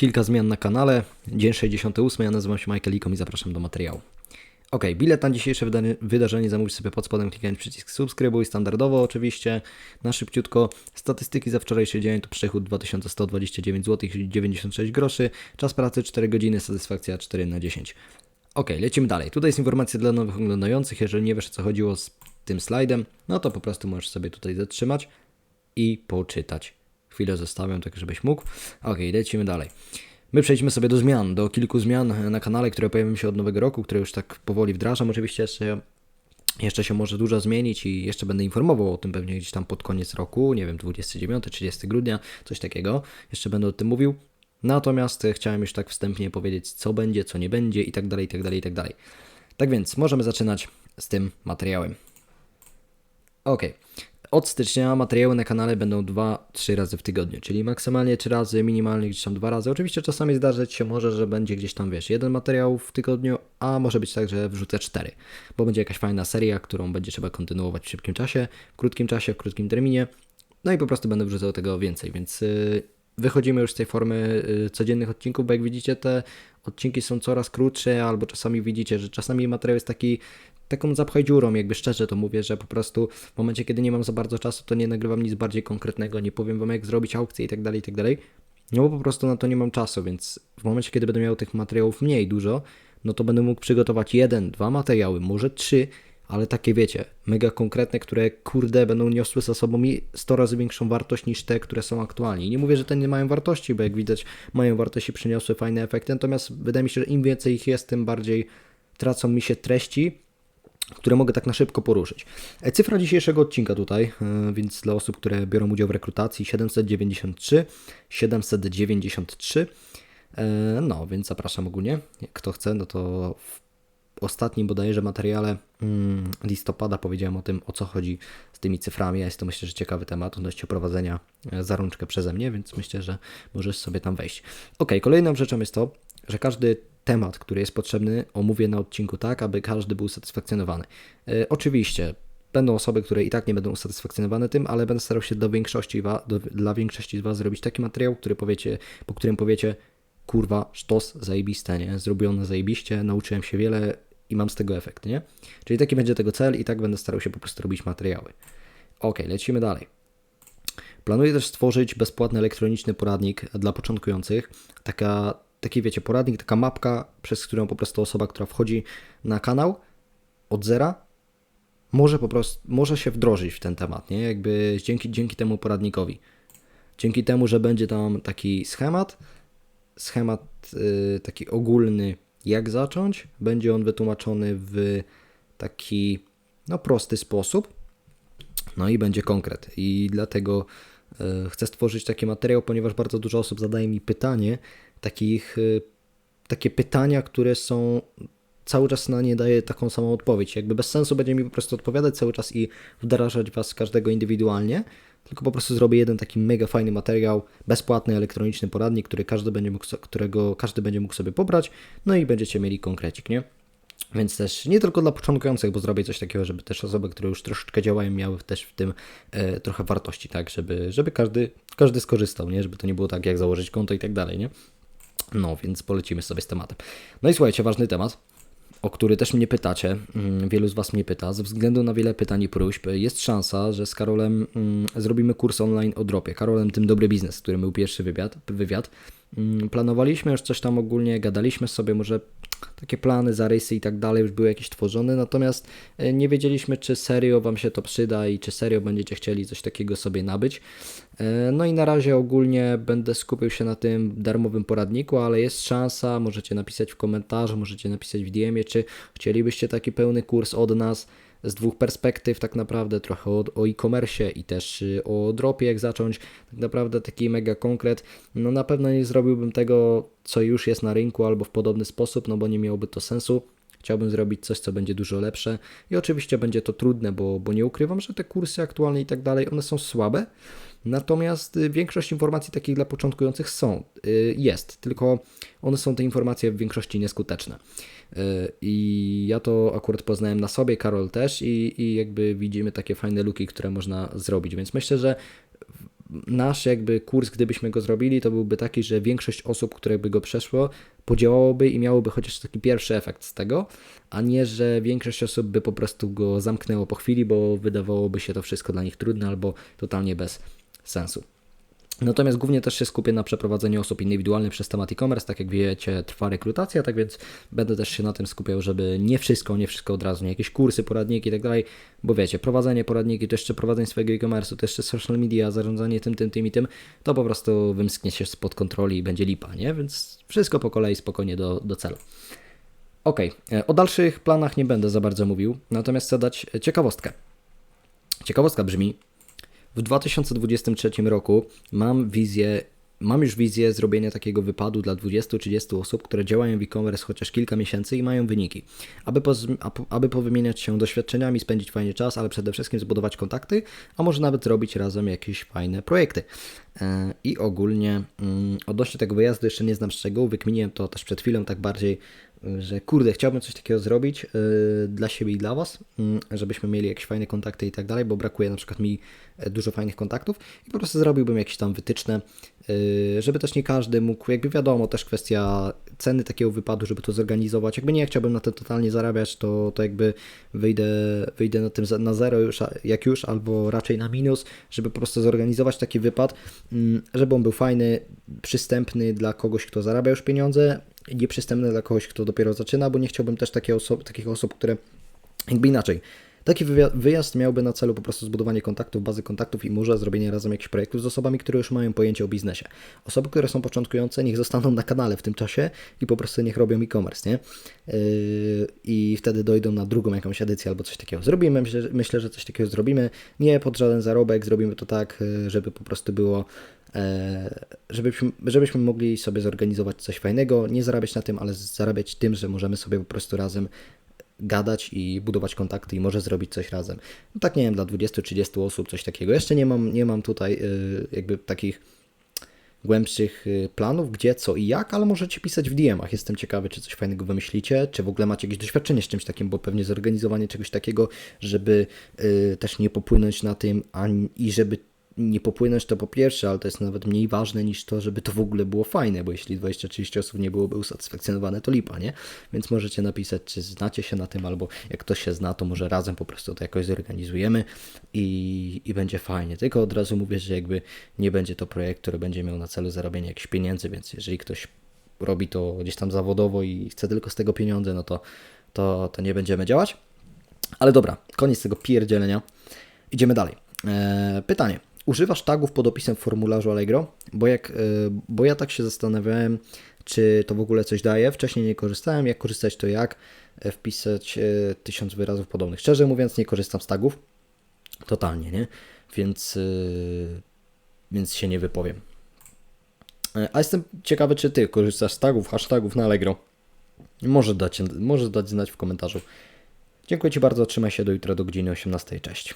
kilka zmian na kanale. Dzień 68, ja nazywam się Michael Ikom i zapraszam do materiału. Ok, bilet na dzisiejsze wyda- wydarzenie zamówisz sobie pod spodem klikając przycisk subskrybuj, standardowo oczywiście, na szybciutko. Statystyki za wczorajszy dzień to przychód 2129 zł i 96 groszy, czas pracy 4 godziny, satysfakcja 4 na 10. Ok, lecimy dalej. Tutaj jest informacja dla nowych oglądających, jeżeli nie wiesz co chodziło z tym slajdem, no to po prostu możesz sobie tutaj zatrzymać i poczytać. Chwilę zostawiam, tak żebyś mógł. Ok, lecimy dalej. My przejdźmy sobie do zmian, do kilku zmian na kanale, które pojawią się od nowego roku, które już tak powoli wdrażam. Oczywiście jeszcze, jeszcze się może dużo zmienić i jeszcze będę informował o tym pewnie gdzieś tam pod koniec roku, nie wiem, 29-30 grudnia, coś takiego. Jeszcze będę o tym mówił. Natomiast chciałem już tak wstępnie powiedzieć, co będzie, co nie będzie i tak dalej, i tak dalej, i tak dalej. Tak więc możemy zaczynać z tym materiałem. Ok. Od stycznia materiały na kanale będą 2-3 razy w tygodniu, czyli maksymalnie 3 razy, minimalnie gdzieś tam 2 razy. Oczywiście czasami zdarzyć się może, że będzie gdzieś tam, wiesz, jeden materiał w tygodniu, a może być tak, że wrzucę 4, bo będzie jakaś fajna seria, którą będzie trzeba kontynuować w szybkim czasie, w krótkim czasie, w krótkim terminie. No i po prostu będę wrzucał tego więcej, więc yy, wychodzimy już z tej formy yy, codziennych odcinków, bo jak widzicie te odcinki są coraz krótsze, albo czasami widzicie, że czasami materiał jest taki taką zapchaj dziurą, jakby szczerze to mówię, że po prostu w momencie, kiedy nie mam za bardzo czasu, to nie nagrywam nic bardziej konkretnego, nie powiem wam jak zrobić aukcję i tak dalej, i tak dalej. No bo po prostu na to nie mam czasu, więc w momencie, kiedy będę miał tych materiałów mniej dużo, no to będę mógł przygotować jeden, dwa materiały, może trzy, ale takie wiecie, mega konkretne, które kurde będą niosły za sobą mi 100 razy większą wartość niż te, które są aktualnie. I nie mówię, że te nie mają wartości, bo jak widać mają wartość i przyniosły fajne efekty, natomiast wydaje mi się, że im więcej ich jest, tym bardziej tracą mi się treści, które mogę tak na szybko poruszyć. E, Cyfra dzisiejszego odcinka tutaj, e, więc dla osób, które biorą udział w rekrutacji 793, 793. E, No, więc zapraszam ogólnie. Kto chce, no to ostatnim bodajże materiale mm, listopada powiedziałem o tym, o co chodzi z tymi cyframi. A jest to myślę, że ciekawy temat odnośnie prowadzenia e, za rączkę przeze mnie, więc myślę, że możesz sobie tam wejść. Ok, kolejną rzeczą jest to, że każdy temat, który jest potrzebny, omówię na odcinku tak, aby każdy był usatysfakcjonowany. E, oczywiście będą osoby, które i tak nie będą usatysfakcjonowane tym, ale będę starał się do większości wa, do, dla większości z Was zrobić taki materiał, który powiecie, po którym powiecie, kurwa, sztos, zajebiste, nie? Zrobione zajebiście, nauczyłem się wiele i mam z tego efekt, nie? Czyli taki będzie tego cel i tak będę starał się po prostu robić materiały. Ok, lecimy dalej. Planuję też stworzyć bezpłatny elektroniczny poradnik dla początkujących. Taka, taki wiecie, poradnik, taka mapka, przez którą po prostu osoba, która wchodzi na kanał od zera, może po prostu, może się wdrożyć w ten temat, nie? Jakby dzięki, dzięki temu poradnikowi. Dzięki temu, że będzie tam taki schemat, schemat y, taki ogólny, jak zacząć, będzie on wytłumaczony w taki, no prosty sposób, no i będzie konkret. I dlatego e, chcę stworzyć taki materiał, ponieważ bardzo dużo osób zadaje mi pytanie, takich, e, takie pytania, które są cały czas na nie daje taką samą odpowiedź. Jakby bez sensu będzie mi po prostu odpowiadać cały czas i wdrażać Was każdego indywidualnie, tylko po prostu zrobię jeden taki mega fajny materiał, bezpłatny elektroniczny poradnik, który każdy będzie mógł, którego każdy będzie mógł sobie pobrać, no i będziecie mieli konkrecik, nie? Więc też nie tylko dla początkujących, bo zrobię coś takiego, żeby też osoby, które już troszeczkę działają, miały też w tym e, trochę wartości, tak, żeby, żeby każdy, każdy skorzystał, nie? Żeby to nie było tak, jak założyć konto i tak dalej, nie? No, więc polecimy sobie z tematem. No i słuchajcie, ważny temat, o który też mnie pytacie, mm, wielu z Was mnie pyta, ze względu na wiele pytań i próśb, jest szansa, że z Karolem mm, zrobimy kurs online o dropie. Karolem tym Dobry Biznes, który był pierwszy wywiad, wywiad. Mm, Planowaliśmy już coś tam ogólnie, gadaliśmy sobie, może takie plany, zarysy i tak dalej już były jakieś tworzone, natomiast e, nie wiedzieliśmy, czy serio Wam się to przyda i czy serio będziecie chcieli coś takiego sobie nabyć. E, No i na razie ogólnie będę skupił się na tym darmowym poradniku, ale jest szansa, możecie napisać w komentarzu, możecie napisać w DM-ie, czy chcielibyście taki pełny kurs od nas z dwóch perspektyw tak naprawdę, trochę o, o e-commerce i też y, o dropie, jak zacząć, tak naprawdę taki mega konkret. No na pewno nie zrobiłbym tego, co już jest na rynku albo w podobny sposób, no bo nie miałoby to sensu. Chciałbym zrobić coś, co będzie dużo lepsze i oczywiście będzie to trudne, bo, bo nie ukrywam, że te kursy aktualne i tak dalej, one są słabe, natomiast y, większość informacji takich dla początkujących są, y, jest, tylko one są te informacje w większości nieskuteczne. Y, I ja to akurat poznałem na sobie, Karol też i, i jakby widzimy takie fajne luki, które można zrobić, więc myślę, że nasz jakby kurs, gdybyśmy go zrobili, to byłby taki, że większość osób, które by go przeszło, podziałałoby i miałoby chociaż taki pierwszy efekt z tego, a nie, że większość osób by po prostu go zamknęło po chwili, bo wydawałoby się to wszystko dla nich trudne albo totalnie bez sensu. Natomiast głównie też się skupię na przeprowadzeniu osób indywidualnych przez temat e-commerce. Tak jak wiecie, trwa rekrutacja, tak więc będę też się na tym skupiał, żeby nie wszystko, nie wszystko od razu, nie jakieś kursy, poradniki i tak dalej, bo wiecie, prowadzenie poradniki, to jeszcze prowadzenie swojego e-commerce'u, to jeszcze social media, zarządzanie tym, tym, tym i tym, to po prostu wymsknie się spod kontroli i będzie lipa, nie? Więc wszystko po kolei spokojnie do, do celu. Ok, o dalszych planach nie będę za bardzo mówił, natomiast chcę dać ciekawostkę. Ciekawostka brzmi, w 2023 roku mam wizję, mam już wizję zrobienia takiego wypadu dla 20-30 osób, które działają w e-commerce chociaż kilka miesięcy i mają wyniki. Aby, poz, aby powymieniać się doświadczeniami, spędzić fajnie czas, ale przede wszystkim zbudować kontakty, a może nawet zrobić razem jakieś fajne projekty. E, I ogólnie mm, odnośnie tego wyjazdu jeszcze nie znam szczegółów, wykminiłem to też przed chwilą tak bardziej że kurde, chciałbym coś takiego zrobić yy, dla siebie i dla Was, yy, żebyśmy mieli jakieś fajne kontakty i tak dalej, bo brakuje na przykład mi e, dużo fajnych kontaktów i po prostu zrobiłbym jakieś tam wytyczne, yy, żeby też nie każdy mógł, jakby wiadomo, też kwestia ceny takiego wypadu, żeby to zorganizować. Jakby nie chciałbym na tym totalnie zarabiać, to, to jakby wyjdę, wyjdę na tym na zero już, jak już, albo raczej na minus, żeby po prostu zorganizować taki wypad, mm, żeby on był fajny, przystępny dla kogoś, kto zarabia już pieniądze, nieprzystępne dla kogoś, kto dopiero zaczyna, bo nie chciałbym też takie oso- takich osób, które jakby inaczej. Taki wyjazd miałby na celu po prostu zbudowanie kontaktów, bazy kontaktów i może zrobienie razem jakichś projektów z osobami, które już mają pojęcie o biznesie. Osoby, które są początkujące, niech zostaną na kanale w tym czasie i po prostu niech robią e-commerce, nie? Yy, I wtedy dojdą na drugą jakąś edycję albo coś takiego. Zrobimy, myślę, myślę, że coś takiego zrobimy. Nie pod żaden zarobek, zrobimy to tak, yy, żeby po prostu było E, żebyśmy, żebyśmy mogli sobie zorganizować coś fajnego, nie zarabiać na tym, ale zarabiać tym, że możemy sobie po prostu razem gadać i budować kontakty i może zrobić coś razem. No tak nie wiem, dla 20-30 osób coś takiego. Jeszcze nie mam, nie mam tutaj y, jakby takich głębszych y, planów, gdzie, co i jak, ale możecie pisać w DM-ach. Jestem ciekawy, czy coś fajnego wymyślicie, czy w ogóle macie jakieś doświadczenie z czymś takim, bo pewnie zorganizowanie czegoś takiego, żeby y, też nie popłynąć na tym ani, i żeby nie popłynąć to po pierwsze, ale to jest nawet mniej ważne niż to, żeby to w ogóle było fajne, bo jeśli 20-30 osób nie byłoby usatysfakcjonowane, to lipa, nie? Więc możecie napisać, czy znacie się na tym, albo jak ktoś się zna, to może razem po prostu to jakoś zorganizujemy i, i będzie fajnie. Tylko od razu mówię, że jakby nie będzie to projekt, który będzie miał na celu zarobienie jakichś pieniędzy, więc jeżeli ktoś robi to gdzieś tam zawodowo i chce tylko z tego pieniądze, no to, to, to nie będziemy działać. Ale dobra, koniec tego pierdzielenia. Idziemy dalej. Eee, pytanie. Używasz tagów pod opisem w formularzu Allegro? Bo, jak, e, bo ja tak się zastanawiałem, czy to w ogóle coś daje. Wcześniej nie korzystałem. Jak korzystać, to jak e, wpisać e, tysiąc wyrazów podobnych. Szczerze mówiąc, nie korzystam z tagów. Totalnie, nie? Więc, więc się nie wypowiem. A jestem ciekawy, czy ty korzystasz z tagów, hashtagów na Allegro. Może dać, może dać znać w komentarzu. Dziękuję Ci bardzo, trzymaj się do jutra do godziny 18. Cześć.